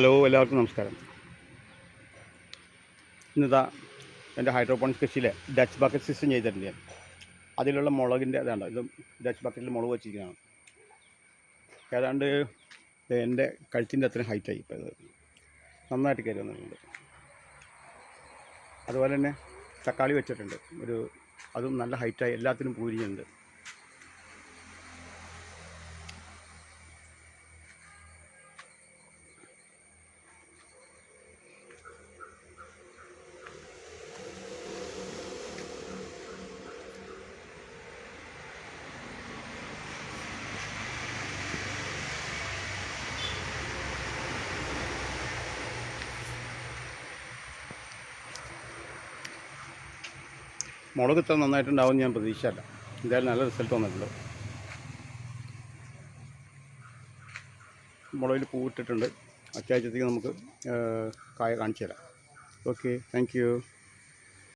Hello എല്ലാവർക്കും നമസ്കാരം. ഇന്നിതാ എന്റെ ഹൈഡ്രോപോണിക് കൃഷിയിലെ ഡച്ച് ബക്കറ്റ് സിസ്റ്റം ചെയ്തിട്ടുണ്ട് ഞാൻ അതിലുള്ള മുളകിന്റെ അതാണ് ഇത് ഡച്ച് ബക്കറ്റിൽ മുളക് വെച്ചിരിക്കുന്നതാണ് ഏതാണ്ട് എന്റെ കഴുത്തിന്റെ അത്രയും ഹൈറ്റായി ഇപ്പോൾ ഇത്. നന്നായിട്ട് കയറി വന്നിട്ടുണ്ട്. അതുപോലെ തന്നെ തക്കാളി വെച്ചിട്ടുണ്ട്. ഒരു അതും നല്ല ഹൈറ്റായി എല്ലാത്തിനും പൂരിയുണ്ട്. മുളക് ഇത്ര നന്നായിട്ടുണ്ടാവും ഞാൻ പ്രതീക്ഷയല്ല എന്തായാലും നല്ല റിസൾട്ട് വന്നിട്ടുണ്ട്. മുളകിൽ പൂവിട്ടിട്ടുണ്ട്. അത്യാവശ്യത്തേക്ക് നമുക്ക് കായ കാണിച്ചു തരാം ഓക്കെ താങ്ക്